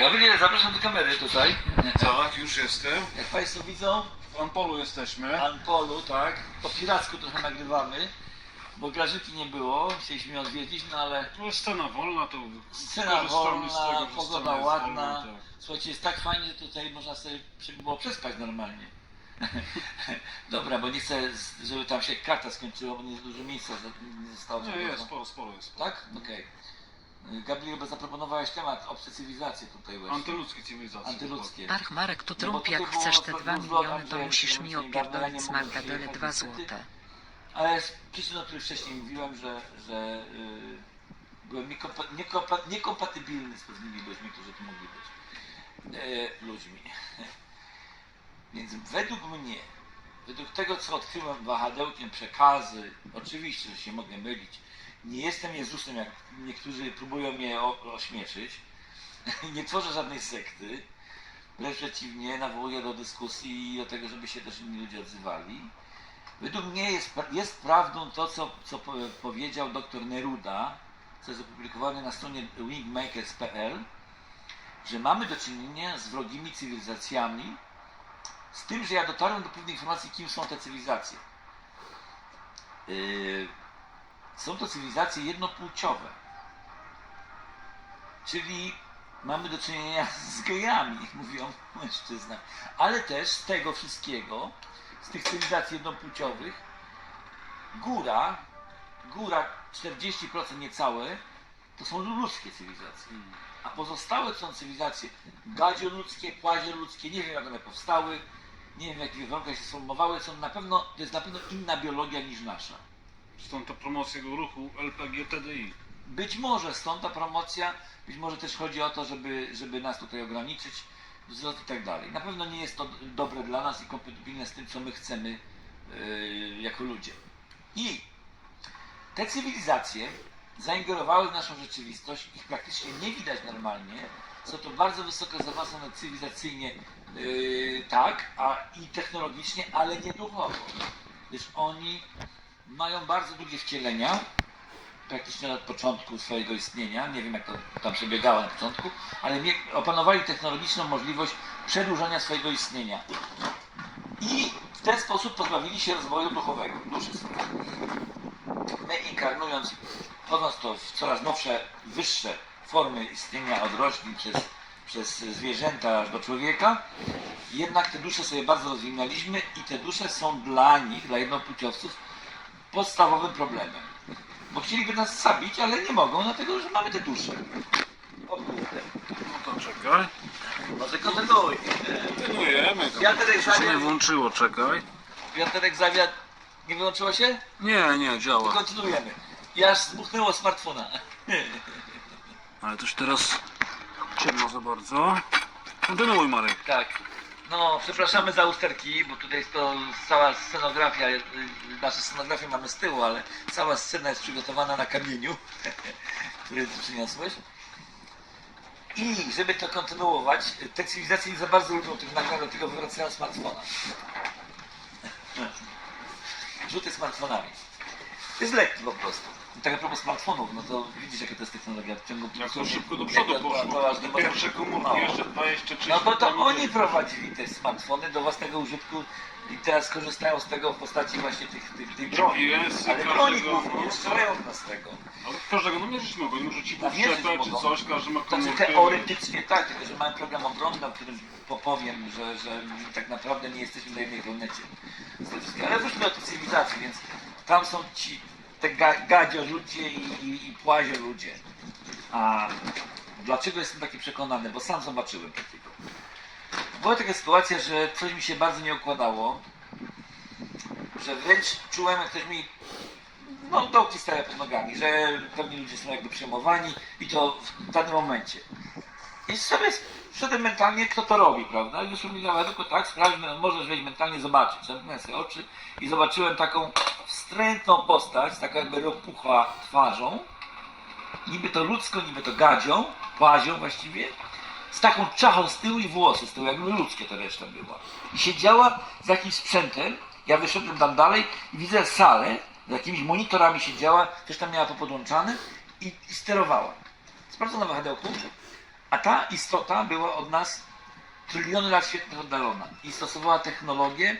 Gabriel, zapraszam do kamery tutaj. Tak, już jestem. Jak Państwo widzą, W Anpolu jesteśmy. w Anpolu, tak, po piracku trochę nagrywamy, bo Grażyki nie było, chcieliśmy ją odwiedzić, no ale No, scena wolna, to scena korzystamy z wolna, tego, że pogoda scena jest ładna. wolna, tak. Słuchajcie, jest tak fajnie, że tutaj można sobie przy- było przespać normalnie. Dobra, bo nie chcę, z- żeby tam się karta skończyła, bo nie jest dużo miejsca za- nie zostało. Nie, za jest, sporo, sporo jest. Tak? Okej. Gabriel, bo zaproponowałeś temat obce cywilizacje tutaj właśnie. Antyludzkie cywilizacje. Antyludzkie. Ach Marek, tu No trąb, jak chcesz te dwa miliony, to musisz który mi opierdolić z przyjechać dwa złote. Ale z przyczyn, o których wcześniej mówiłem, że, że yy, byłem niekompa- niekompa- niekompatybilny z pewnymi ludźmi, którzy tu mogli być yy, ludźmi. Więc według mnie, według tego, co odkryłem wahadełkiem przekazy, oczywiście, że się mogę mylić, nie jestem Jezusem, jak niektórzy próbują mnie ośmieszyć, nie tworzę żadnej sekty, wręcz przeciwnie, nawołuję do dyskusji i do tego, żeby się też inni ludzie odzywali. Według mnie jest, jest prawdą to, co, co po- powiedział dr Neruda, co jest opublikowane na stronie wingmakers.pl, że mamy do czynienia z wrogimi cywilizacjami, z tym, że ja dotarłem do pewnej informacji, kim są te cywilizacje. Yy, są to cywilizacje jednopłciowe. Czyli mamy do czynienia z gejami, mówią mężczyzna. Ale też z tego wszystkiego, z tych cywilizacji jednopłciowych, góra, góra 40% niecałe, to są ludzkie cywilizacje. A pozostałe to są cywilizacje gadzioludzkie, płazioludzkie, nie wiem jak one powstały, nie wiem w jakich warunkach się sformowały, są na pewno, to jest na pewno inna biologia niż nasza. Stąd ta promocja tego ruchu LPG TDI. Być może stąd ta promocja, być może też chodzi o to, żeby, żeby nas tutaj ograniczyć, wzrost i tak dalej. Na pewno nie jest to dobre dla nas i kompatybilne z tym, co my chcemy yy, jako ludzie. I te cywilizacje zaingerowały w naszą rzeczywistość, ich praktycznie nie widać normalnie. Są to bardzo wysoko zaawansowane cywilizacyjnie, yy, tak, a i technologicznie, ale nie duchowo. Gdyż oni mają bardzo długie wcielenia, praktycznie od początku swojego istnienia, nie wiem jak to tam przebiegało na początku, ale opanowali technologiczną możliwość przedłużania swojego istnienia. I w ten sposób pozbawili się rozwoju duchowego, duszy swojej. My inkarnując, wchodząc to w coraz nowsze, wyższe formy istnienia od roślin przez, przez zwierzęta aż do człowieka, jednak te dusze sobie bardzo rozwinęliśmy i te dusze są dla nich, dla jednopłciowców, podstawowym problemem. Bo chcieliby nas zabić, ale nie mogą, dlatego że mamy te dusze. O kurde. No to czekaj. Może kontynuuj. Kontynuujemy. Wiaterek się nie włączyło, czekaj. Wiaterek zawiad. Nie wyłączyło się? Nie, nie, działa. kontynuujemy. I aż zbuchnęło smartfona. Ale to już teraz ciemno za bardzo. Kontynuuj Marek. Tak. No, przepraszamy za usterki, bo tutaj jest to cała scenografia, y, nasze scenografię mamy z tyłu, ale cała scena jest przygotowana na kamieniu, który przyniosłeś. I żeby to kontynuować, te cywilizacje nie za bardzo lubią tych nagrań, dlatego wywracają smartfona. Rzuty smartfonami. To jest lekki po prostu. I tak a propos smartfonów, no to widzisz jaka to jest technologia w ciągu Jak to szybko do jak przodu to- poszło. to aż nie można- Pierwsze komórki No. jeszcze 23 No bo to oni prowadzili te smartfony do własnego użytku i teraz korzystają z tego w postaci właśnie tych, tych, broni. GPS-y Ale każdego, broni głównie, no. strzelają w nas z tego. Ale każdego, no mierzyć mogą, nie może ci No, mierzyć przyczepę czy mogą. coś, każdy ma Znaczy komórkę. teoretycznie tak, tylko że mamy program obronny, o którym popowiem, że, że tak naprawdę nie jesteśmy na jednej planecie. z tym wszystkim. Ale wróćmy do tej cywilizacji, więc tam są ci te ga, gadzio ludzie i, i, i płazio ludzie. A dlaczego jestem taki przekonany? Bo sam zobaczyłem takiego. Była taka sytuacja, że coś mi się bardzo nie układało, że wręcz czułem, jak ktoś mi no, dołki stawia pod nogami, że pewni ludzie są jakby przejmowani i to w danym momencie. I sobie wszedłem mentalnie, kto to robi, prawda? I wyszło mi na tylko tak, sprawdźmy, no, możesz wejść mentalnie zobaczyć. Zamknąłem sobie oczy i zobaczyłem taką wstrętną postać, taką jakby ropucha twarzą, niby to ludzko, niby to gadzią, płazią właściwie, z taką czachą z tyłu i włosy z tyłu, jakby ludzkie to reszta była. I siedziała z jakimś sprzętem, ja wyszedłem tam dalej i widzę salę, z jakimiś monitorami siedziała, coś tam miała to podłączane i, i sterowała. Sprawdzono wahadełku, A ta istota była od nas tryliony lat świetnych oddalona i stosowała technologie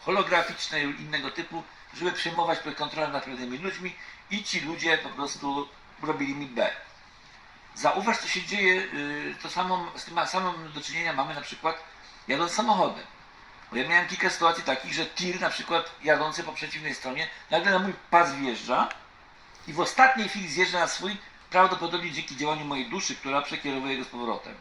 holograficzne i innego typu, żeby przejmować kontrolę nad pewnymi ludźmi i ci ludzie po prostu robili mi B. Zauważ, co się dzieje, yy, to samą, z tym samym do czynienia mamy na przykład jadąc samochodem. Bo ja miałem kilka sytuacji takich, że tir na przykład jadący po przeciwnej stronie nagle na mój pas wjeżdża i w ostatniej chwili zjeżdża na swój, prawdopodobnie dzięki działaniu mojej duszy, która przekierowuje go z powrotem.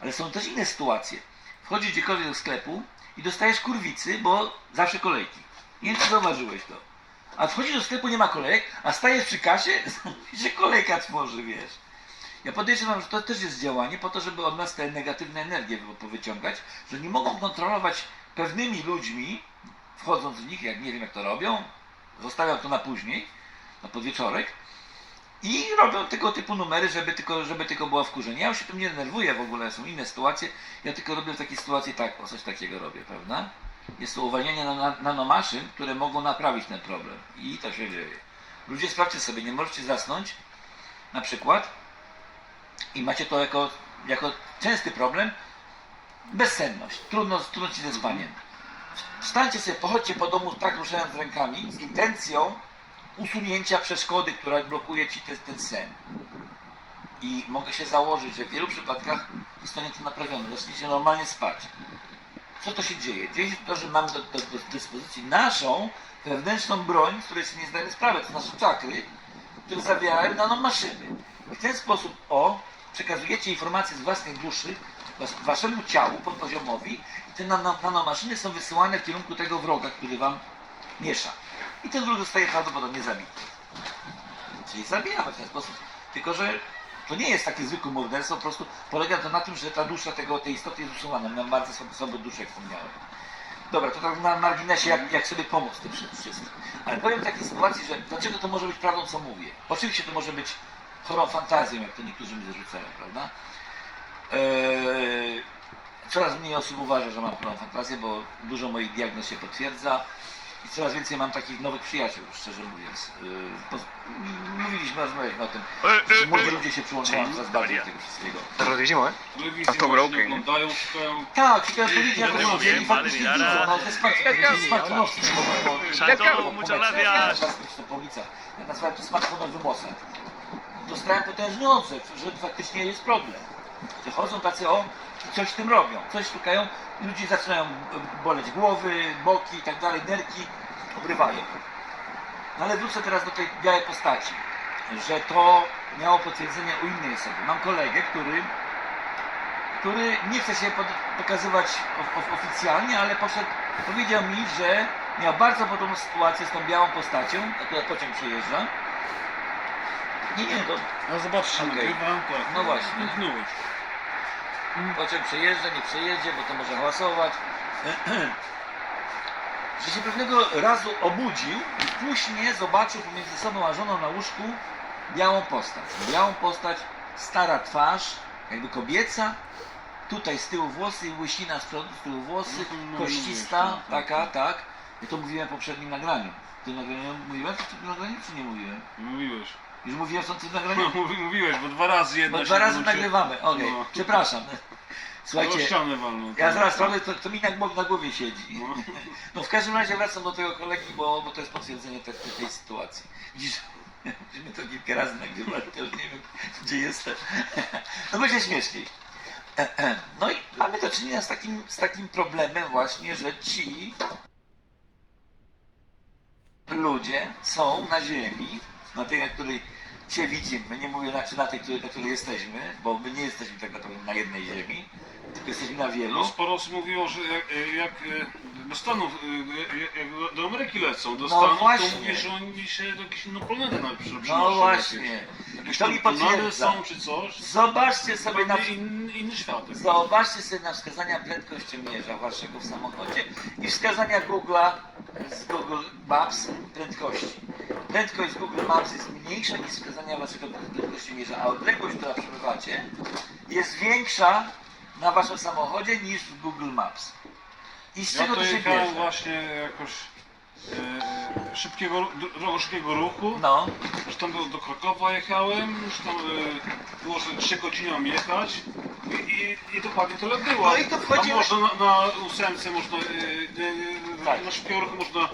Ale są też inne sytuacje. Wchodzisz gdziekolwiek do sklepu i dostajesz kurwicy, bo zawsze kolejki. Nie wiem, czy zauważyłeś to. A wchodzisz do sklepu, nie ma kolejek, a stajesz przy kasie, i się kolejka tworzy, wiesz. Ja podejrzewam, że to też jest działanie po to, żeby od nas te negatywne energie wy- powyciągać, że nie mogą kontrolować pewnymi ludźmi, wchodząc w nich, jak nie wiem jak to robią, zostawiam to na później, na podwieczorek i robią tego typu numery, żeby tylko, żeby tylko była wkurzenie. Ja już się tym nie denerwuję w ogóle, są inne sytuacje, ja tylko robię w takiej sytuacji tak, o coś takiego robię, prawda? Jest to uwalnianie na- na- nanomaszyn, które mogą naprawić ten problem i to się dzieje. Ludzie sprawdźcie sobie, nie możecie zasnąć, na przykład, i macie to jako, jako częsty problem, bezsenność, trudno, trudno ci ze spaniem. Wstańcie sobie, pochodźcie po domu tak ruszając rękami z intencją usunięcia przeszkody, która blokuje ci ten, ten sen. I mogę się założyć, że w wielu przypadkach zostanie to naprawione. Zaczniecie normalnie spać. Co to się dzieje? Dzieje się to, że mamy do, do, do dyspozycji naszą wewnętrzną broń, z której sobie nie zdajemy sprawy, to nasze czakry, które zawierają nanomaszyny. I w ten sposób, o, przekazujecie informacje z własnej duszy was- waszemu ciału, podpoziomowi i te nano, nanomaszyny są wysyłane w kierunku tego wroga, który wam miesza. I ten wróg zostaje prawdopodobnie zabity. Czyli zabijamy w ten sposób. Tylko, że to nie jest takie zwykłe morderstwo, po prostu polega to na tym, że ta dusza tego, tej istoty jest usuwana. Mam bardzo słabe, słabe dusze, jak wspomniałem. Dobra, to tak na marginesie, jak, jak sobie pomóc tym wszy- wszystkim. Ale powiem w takiej sytuacji, że dlaczego to może być prawdą, co mówię? Oczywiście to może być chorą fantazją, jak to niektórzy mi zarzucają, prawda? Eee, coraz mniej osób uważa, że mam chorą fantazję, bo dużo moich diagnoz się potwierdza i coraz więcej mam takich nowych przyjaciół, szczerze mówiąc. Poz- m- mówiliśmy, rozmawialiśmy o tym, że młodzi ludzie się przyłączają coraz bardziej do tego wszystkiego. Rodizimo, eh? A to nie? oglądają, szukają... Tak, tylko powiedzieć, jak to mówię, i faktycznie ale- widzą, no to jest smartfonowy smartfonowski, bo- bo- Shadow, muchas gracias. to po ulicach. Ja nazwałem to smartfonowym mosem. Dostałem potężny odzew, że faktycznie jest problem. Chodzą tacy o i coś tym robią, coś szukają, ludzie zaczynają e, boleć głowy, boki i tak dalej, nerki, obrywają. No ale wrócę teraz do tej białej postaci, że to miało potwierdzenie u innej osoby. Mam kolegę, który który nie chce się pod, pokazywać of, of, oficjalnie, ale poszedł, powiedział mi, że miał bardzo podobną sytuację z tą białą postacią, akurat pociąg przejeżdża. Nie, nie, to No zobaczcie, Okej. tak. No właśnie. Mknąłeś. pociąg przejeżdża, nie przejedzie, bo to może hałasować. Że się pewnego razu obudził i później zobaczył pomiędzy sobą a żoną na łóżku białą postać. Białą postać, stara twarz, jakby kobieca, tutaj z tyłu włosy i łysina z przodu, z tyłu włosy, No no, koścista, tak, taka, tak. Ja to mówiłem w poprzednim nagraniu. W tym nagraniu mówiłem w tym nagraniu, czy nie mówiłem? Mówiłeś. Już mówiłem w tym No, nagraniu? mówi- mówiłeś, bo dwa razy jedna Bo się dwa razy włączy- nagrywamy, okej, No. przepraszam. No, Słuchajcie, ścianę walną. ja zaraz sprawdzę, to, to mi na, głowie- na głowie siedzi. No. No w każdym razie wracam do tego kolegi, bo, bo to jest potwierdzenie te, te, tej sytuacji. Widzisz, myśmy to kilka razy nagrywali, to już nie wiem, gdzie jestem. No będzie śmieszniej. No i mamy do czynienia z takim, z takim problemem właśnie, że ci ludzie są na ziemi, na tej, na której się widzimy, nie mówię znaczy na tej, której, na której jesteśmy, bo my nie jesteśmy tak naprawdę na jednej ziemi, tylko jesteśmy na wielu. No, sporo osób mówiło, że jak, jak do Stanów, jak- do Ameryki lecą, do No Stanów, właśnie. to mówię, że oni się do jakiejś inną planetę nawet przy- przynoszą. No właśnie. Jakieś To mi tam tunele potwierdza. są czy coś. Zobaczcie sobie na Zupełnie inny, inny świat. Zobaczcie sobie na wskazania prędkościomierza waszego w samochodzie i wskazania Google'a z Google Maps prędkości. Prędkość Google Maps jest mniejsza niż wskazania waszego prędkościomierza, a odległość, która przebywacie jest większa na waszym samochodzie niż w Google Maps. I z Ja czego to to się jechałem bierze? właśnie jakoś e, szybkiego, drogo szybkiego ruchu. No, tam do, do Krakowa jechałem, tam e, było, że 3 godziny mam jechać i, i, i dokładnie tyle było. No i to wchodzimy- A można na, na ósemce, można, e, e, Tak. na szybkiego ruchu można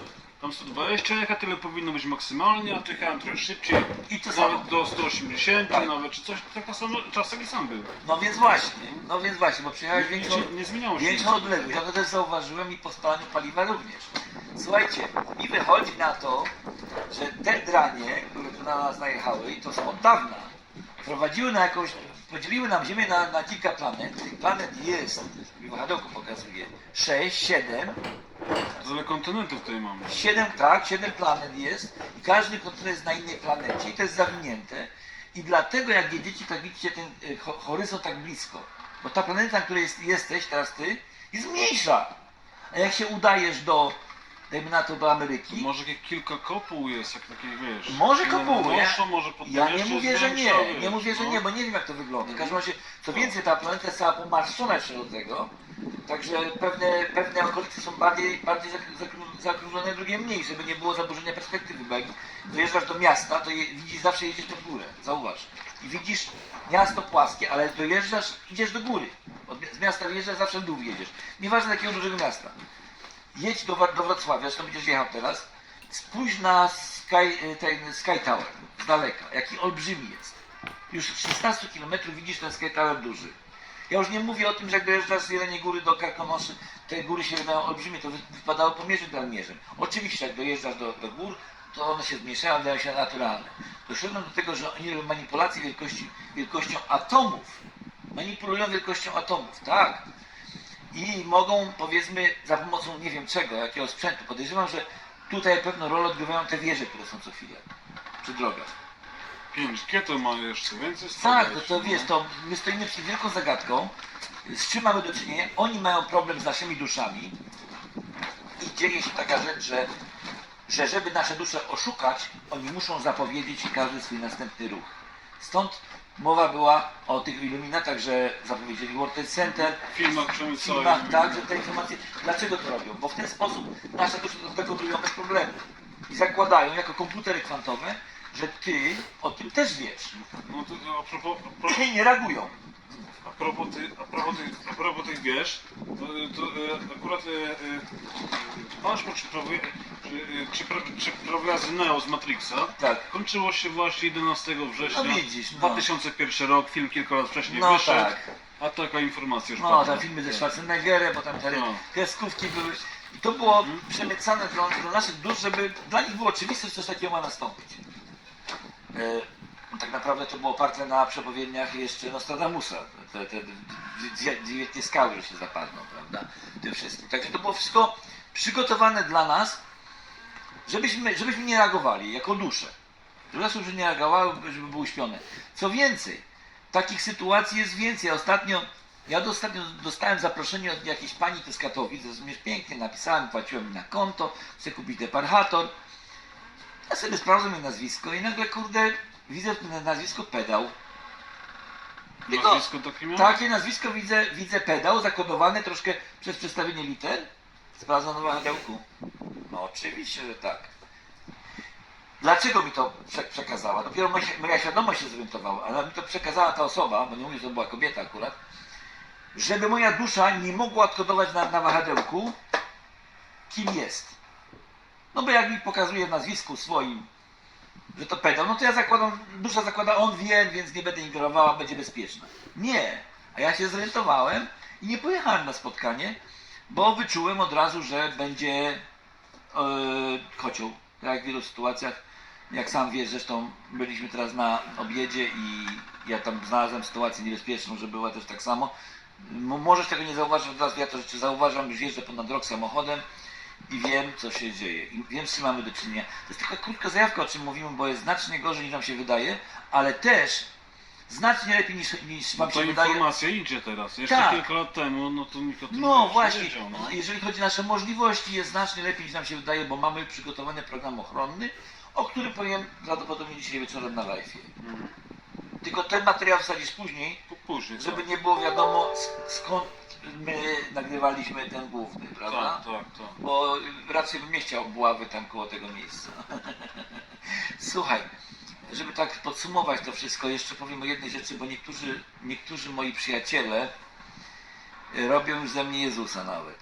tam 120 jechać, tyle powinno być maksymalnie, a tu jechałem trochę szybciej, I to samo. nawet do 180 Tak. nawet, czy coś, taka sama, czas taki sam był. no więc właśnie, no więc właśnie, bo przyjechałeś Nie, większą, nie, nie zmieniało się. większą odległość. Ja to też zauważyłem i po spalaniu paliwa również. Słuchajcie, mi wychodzi na to, że te dranie, które tu na nas najechały, i to są od dawna, prowadziły na jakąś, podzieliły nam Ziemię na, na kilka planet. Tych planet jest, mi wahadełko pokazuje, 6, 7, Tyle kontynentów tutaj mamy. Siedem, tak, siedem planet jest i każdy kontynent jest na innej planecie i to jest zawinięte. I dlatego jak jedziecie, tak widzicie ten ho- horyzont tak blisko. Bo ta planeta, na której jest, jesteś, teraz ty, jest mniejsza. A jak się udajesz do, dajmy na to do Ameryki, Może kilka kopuł jest, jak takie wiesz. Może kopuły, ja- może ja nie mówię, że nie, wiesz, nie mówię, że no. nie, bo nie wiem jak to wygląda. W każdym razie, co więcej, ta planeta jest cała pomarszczona jeszcze do tego, także pewne, pewne okolice są bardziej, bardziej zakrąglone, drugie mniej, żeby nie było zaburzenia perspektywy, bo jak dojeżdżasz do miasta, to je, widzisz, zawsze jedziesz pod górę, zauważ. I widzisz miasto płaskie, ale dojeżdżasz, idziesz do góry. Od, z miasta wyjeżdżasz, zawsze w dół jedziesz. Nieważne jakiego dużego miasta. Jedź do, do Wrocławia, zresztą będziesz jechał teraz, spójrz na Sky, y, ten Sky Tower z daleka, jaki olbrzymi jest. Już z 16 km widzisz ten Sky Tower duży. Ja już nie mówię o tym, że jak dojeżdżasz z Jeleniej Góry do Karkonoszy, te góry się wydają olbrzymie, to wy- wypadało pomierzyć dalmierzem. Oczywiście jak dojeżdżasz do, do gór, to one się zmniejszają, wydają się naturalne. Doszedłem do tego, że oni robią manipulacje wielkości, wielkością atomów. Manipulują wielkością atomów, tak. I mogą, powiedzmy, za pomocą nie wiem czego, jakiego sprzętu, podejrzewam, że tutaj pewną rolę odgrywają te wieże, które są co chwilę przy drogach. 5G to ma jeszcze więcej Tak, no to wiesz, to my stoimy przed wielką zagadką, z czym mamy do czynienia. Oni mają problem z naszymi duszami i dzieje się taka rzecz, że, że żeby nasze dusze oszukać, oni muszą zapowiedzieć każdy swój następny ruch. Stąd mowa była o tych iluminatach, że zapowiedzieli World Trade Center, W filmach w przemysłowych. filmach, tak, że te informacje, dlaczego to robią? Bo w ten sposób nasze dusze tego robią bez problemu. I zakładają jako komputery kwantowe, że ty o tym też wiesz. No to a propos, a propos, I nie reagują. a propos, ty, a propos, tych, a propos tych wiesz, to, to e, akurat e, e, e, czy, pra- czy prawie z Neo z Matrixa Tak. kończyło się właśnie 11 września No widzisz, no. 2001 rok, film kilka lat wcześniej No wyszedł, tak. a taka informacja już No, padła. tam filmy ze Schwarzeneggerem, bo tam te No. kreskówki były. I to było Mhm. przemycane dla, dla naszych dusz, żeby dla nich było oczywiste, że coś takiego ma nastąpić. E, tak naprawdę to było oparte na przepowiedniach jeszcze Nostradamusa. Te, te dwie skały, się zapadną, prawda? Tym wszystkim. Także to było wszystko przygotowane dla nas, żebyśmy, żebyśmy nie reagowali jako dusze. Żeby nasze dusze nie reagowały, żeby były uśpione. Co więcej, takich sytuacji jest więcej. Ostatnio, ja ostatnio dostałem zaproszenie od jakiejś pani to z Katowic, rozumiesz, pięknie napisałem, płaciłem mi na konto, chcę kupić deparchator. Ja sobie sprawdzam jej nazwisko i nagle, kurde, widzę nazwisku pedał. Tylko Nazwisko takie miał? takie nazwisko widzę, widzę pedał, zakodowane troszkę przez przestawienie liter. Sprawdzam na wahadełku? No oczywiście, że tak. Dlaczego mi to prze przekazała? Dopiero moja, moja świadomość się zorientowała, ale mi to przekazała ta osoba, bo nie mówię, że to była kobieta akurat, żeby moja dusza nie mogła odkodować na, na wahadełku, kim jest. No bo jak mi pokazuje w nazwisku swoim, że to pedał, no to ja zakładam, dusza zakłada, on wie, więc nie będę ignorowała, będzie bezpieczna. Nie. A ja się zorientowałem i nie pojechałem na spotkanie, bo wyczułem od razu, że będzie yy, kocioł. Tak jak w wielu sytuacjach, jak sam wiesz, zresztą byliśmy teraz na obiedzie i ja tam znalazłem sytuację niebezpieczną, że była też tak samo. Możesz tego nie zauważyć od razu, ja to rzeczy zauważam, już jeżdżę ponad rok samochodem i wiem, co się dzieje. I wiem, z czym mamy do czynienia. To jest taka krótka zajawka, o czym mówimy, bo jest znacznie gorzej niż nam się wydaje, ale też znacznie lepiej niż, niż wam To się wydaje. informacja idzie teraz. Jeszcze Tak. kilka lat temu, no to nikt o tym No nie właśnie, wiedział. No. jeżeli chodzi o nasze możliwości, jest znacznie lepiej niż nam się wydaje, bo mamy przygotowany program ochronny, o którym powiem prawdopodobnie dzisiaj wieczorem na live. Mhm. Tylko ten materiał wsadzisz później, Żeby tak. nie było wiadomo sk- skąd my nagrywaliśmy ten główny, prawda? Tak, tak, tak. Bo raczej bym nie chciał buławy tam koło tego miejsca. Słuchaj, żeby tak podsumować to wszystko, jeszcze powiem o jednej rzeczy, bo niektórzy, niektórzy moi przyjaciele e, robią już ze mnie Jezusa nawet.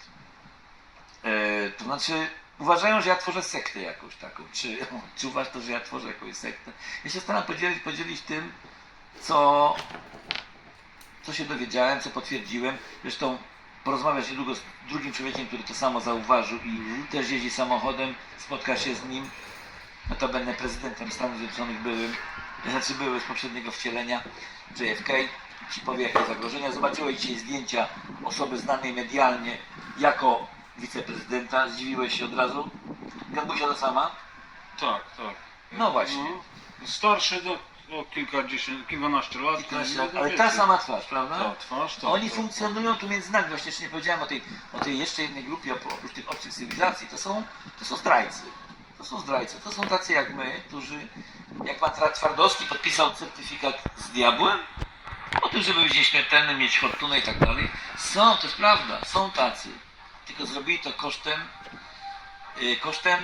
E, to znaczy, uważają, że ja tworzę sektę jakąś taką. Czy, czy uważasz to, że ja tworzę jakąś sektę? Ja się staram podzielić, podzielić tym, co, co się dowiedziałem, co potwierdziłem. Zresztą porozmawiać niedługo z drugim człowiekiem, który to samo zauważył i też jeździ samochodem, spotka się z nim. Notabene prezydentem Stanów Zjednoczonych byłym, znaczy były z poprzedniego wcielenia JFK. Ci powie jakie zagrożenia. Zobaczyłeś dzisiaj zdjęcia osoby znanej medialnie jako wiceprezydenta. Zdziwiłeś się od razu? Gębusia to sama? Tak, tak. No właśnie. No, starszy do o kilkadziesiąt, kilkanaście lat. Kilkanaście lat, ale ta sama twarz, prawda? Ta twarz, tak. Oni tak, funkcjonują tu między nami. Właśnie jeszcze nie powiedziałem o tej, o tej jeszcze jednej grupie, oprócz tych obcych cywilizacji. To są, to są zdrajcy. To są zdrajcy. To są tacy jak my, którzy, jak pan Twardowski podpisał certyfikat z diabłem, o tym, żeby być nieśmiertelnym, mieć fortunę i tak dalej. Są, to jest prawda, są tacy. Tylko zrobili to kosztem y, kosztem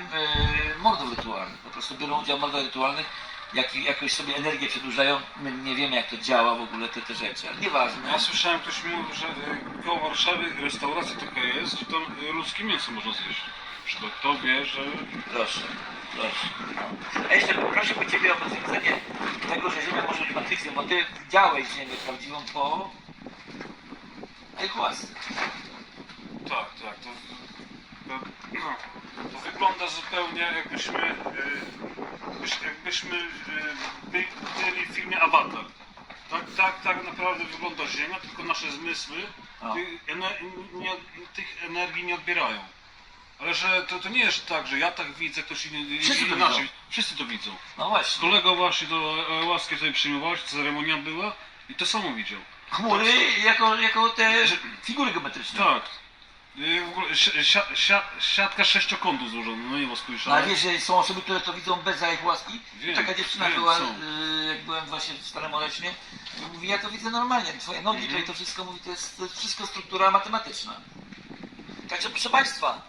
y, mordów rytualnych. Po prostu biorą udział w mordach rytualnych, jak, jakoś sobie energię przedłużają. My nie wiemy jak to działa w ogóle te, te rzeczy, ale nieważne. Ja słyszałem, ktoś mówił, że y, koło Warszawy restauracja taka jest i tam y, ludzkie mięso można zjeść. Przykład to wie, że... Proszę, proszę. A jeszcze prosiłbym Ciebie o potwierdzenie tego, że Ziemia może być matrycją, bo Ty widziałeś Ziemię prawdziwą po ayahuasce. Tak, tak. To, to, to wygląda zupełnie jakbyśmy, byś- jakbyśmy by, byli w filmie Avatar. Tak, tak, tak naprawdę wygląda Ziemia, tylko nasze zmysły ener, nie, tych energii nie odbierają. Ale że to, to nie jest tak, że ja tak widzę, ktoś inny Wszyscy to inaczej. widzą. Wszyscy to widzą. No właśnie. Kolega właśnie do e, łaski sobie przyjmowałeś, ceremonia była i to samo widział. Chmury jako, jako te figury geometryczne. Tak. Y, W ogóle si- si- si- siatka sześciokątów złożona, no nie bo No, ale wiesz, że są osoby, które to widzą bez ayahuaski? Wiem, Taka dziewczyna wiem, była, są. y, jak byłem właśnie w Starym Oleśnie, i mówi, ja to widzę normalnie, twoje nogi Mhm. tutaj, to wszystko mówi, to jest, to jest wszystko struktura matematyczna. Także proszę Państwa,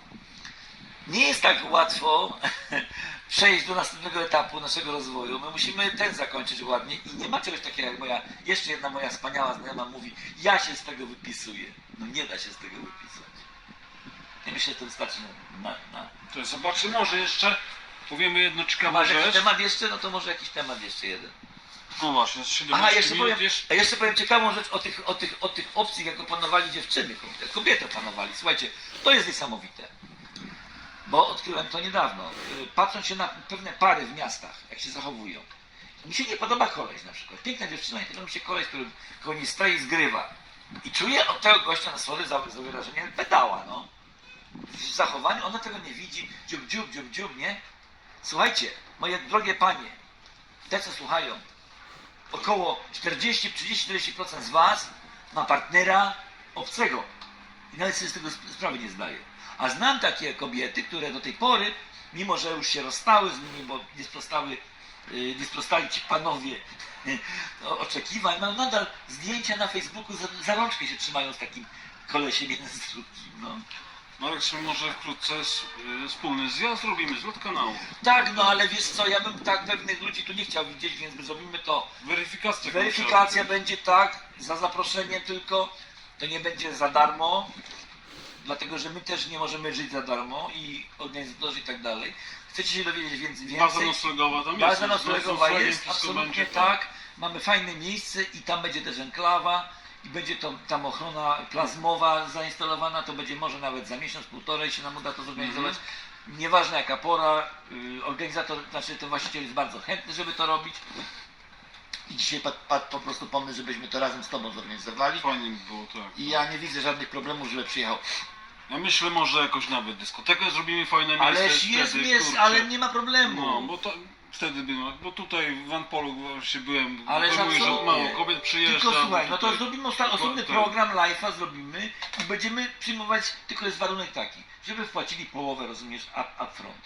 nie jest tak łatwo przejść do następnego etapu naszego rozwoju. My musimy ten zakończyć ładnie i nie ma czegoś takiego jak moja, jeszcze jedna moja wspaniała znajoma mówi, ja się z tego wypisuję. No nie da się z tego wypisać. Myślę, że to wystarczy na, na, na To zobaczymy, może jeszcze powiemy jedno ciekawą Masz jakiś rzecz. temat jeszcze? No to może jakiś temat jeszcze jeden. No właśnie, z 17 Aha, jeszcze minut powiem, a jeszcze powiem ciekawą rzecz o tych, o tych, o tych opcjach, jak opanowali dziewczyny, kobiety, kobiety opanowali. Słuchajcie, to jest niesamowite. Bo odkryłem to niedawno. Y, Patrząc się na pewne pary w miastach, jak się zachowują. Mi się nie podoba koleś na przykład. Piękna dziewczyna, nie podoba mi się koleś, który koło niej stoi i zgrywa. I czuję od tego gościa na sorry za, za wyrażenie pedała, no. Zachowaniu ona tego nie widzi. Dziób, dziób, dziób, dziób, nie? Słuchajcie, moje drogie panie, te co słuchają, około 40, 30, 40% z Was ma partnera obcego. I nawet sobie z tego sp- sprawy nie zdaje. A znam takie kobiety, które do tej pory, mimo że już się rozstały z nimi, bo nie sprostały, yy, nie sprostali ci panowie oczekiwań, mają nadal zdjęcia na Facebooku, za, za rączkę się trzymają z takim kolesiem jeden z drugim. No. Marek, sobie może wkrótce s- y, wspólny zjazd robimy, zlot kanału. Tak, no ale wiesz co, ja bym tak pewnych ludzi tu nie chciał widzieć, więc zrobimy to Weryfikacja. Weryfikacja będzie tak, za zaproszenie tylko, to nie będzie za darmo, dlatego że my też nie możemy żyć za darmo i organizatorzy i tak dalej. Chcecie się dowiedzieć więcej? Baza więcej? noclegowa tam jest. Baza z noclegowa noclegiem jest, wszystko absolutnie będzie, tak. Mamy fajne miejsce i tam będzie też enklawa będzie to, tam ochrona plazmowa zainstalowana, to będzie może nawet za miesiąc, półtorej się nam uda to zorganizować. Mhm. Nieważne jaka pora, y, organizator, znaczy ten właściciel jest bardzo chętny, żeby to robić. I dzisiaj padł, padł po prostu pomysł, żebyśmy to razem z Tobą zorganizowali. Fajnie by było, tak. I ja nie widzę żadnych problemów, żeby przyjechał. Ja myślę może jakoś nawet dyskotekę zrobimy fajne miejsce. Ależ jest, wtedy, jest, kurczę. ale nie ma problemu. No, bo to wtedy bym, bo tutaj w Vanpolu właśnie byłem, Ale mówię, że absolutnie. mało kobiet przyjeżdża. Tylko słuchaj, no to tutaj- zrobimy osta- osobny tak. program live'a zrobimy i będziemy przyjmować, tylko jest warunek taki, żeby wpłacili połowę, rozumiesz, up, upfront.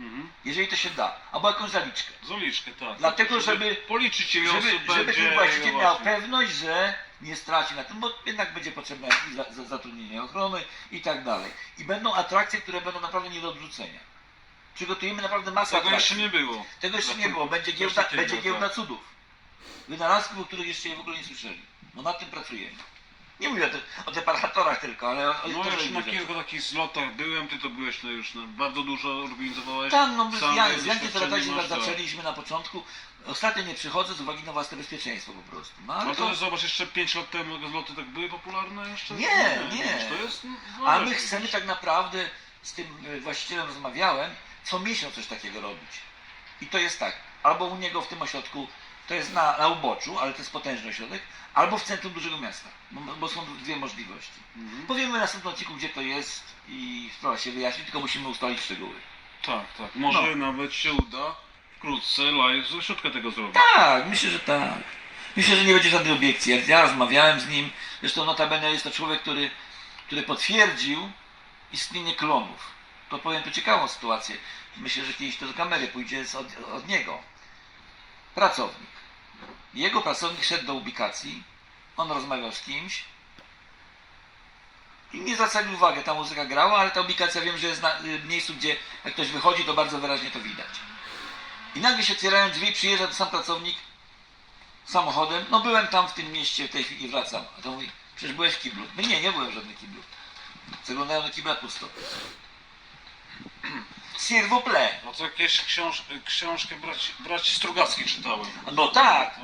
Mhm. Jeżeli to się da, albo jakąś zaliczkę. Zaliczkę, tak. Dlatego, żeby- policzyć ile Żeby, osób żeby będzie. ten właściciel no miał właśnie. pewność, że nie straci na tym, bo jednak będzie potrzebne i za, za, zatrudnienie ochrony i tak dalej. I będą atrakcje, które będą naprawdę nie do odrzucenia. Przygotujemy naprawdę masę Tego atrakcji. jeszcze nie było. Tego jeszcze nie było. Będzie giełda, takiego, będzie giełda tak. cudów. Wynalazków, o których jeszcze w ogóle nie słyszeli. No nad tym pracujemy. Nie mówię o, te, o deparatorach tylko, ale o, No też już na kilku takich zlotach byłem, ty to byłeś no już no, bardzo dużo organizowałeś. Tam, no my Sam z Jankiem tak. zaczęliśmy na początku. Ostatnio nie przychodzę z uwagi na własne bezpieczeństwo po prostu. No, ale No to to, zobacz, jeszcze 5 lat temu te zloty tak były popularne jeszcze? Nie, nie. widzisz, To jest, no, a my chcemy tak naprawdę, z tym e, właścicielem rozmawiałem, co miesiąc coś takiego robić. I to jest tak, albo u niego w tym ośrodku, to jest na, na uboczu, ale to jest potężny ośrodek, albo w centrum dużego miasta, bo, bo są dwie możliwości. Mhm. Powiemy w następnym odcinku, gdzie to jest i sprawa się wyjaśni, tylko musimy ustalić szczegóły. Tak, tak. Może No. nawet się uda wkrótce live z ośrodka tego zrobić. Tak, myślę, że tak. Myślę, że nie będzie żadnej obiekcji. Ja, ja rozmawiałem z nim, zresztą notabene jest to człowiek, który, który potwierdził istnienie klonów. To powiem tu ciekawą sytuację. Myślę, że kiedyś to do kamery pójdzie od, od niego. Pracownik. Jego pracownik szedł do ubikacji, on rozmawiał z kimś i nie zwracali uwagi, ta muzyka grała, ale ta ubikacja wiem, że jest na y, miejscu, gdzie jak ktoś wychodzi, to bardzo wyraźnie to widać. I nagle się otwierają drzwi, przyjeżdża sam pracownik samochodem. No byłem tam w tym mieście, w tej chwili wracam. A to mówi, przecież byłeś w kiblu. No nie, nie byłem w żadnym kiblu. Zaglądają do kibla pusto. S'il vous plaît. No to jakieś książ książkę braci, braci Strugackich czytałem. No tak.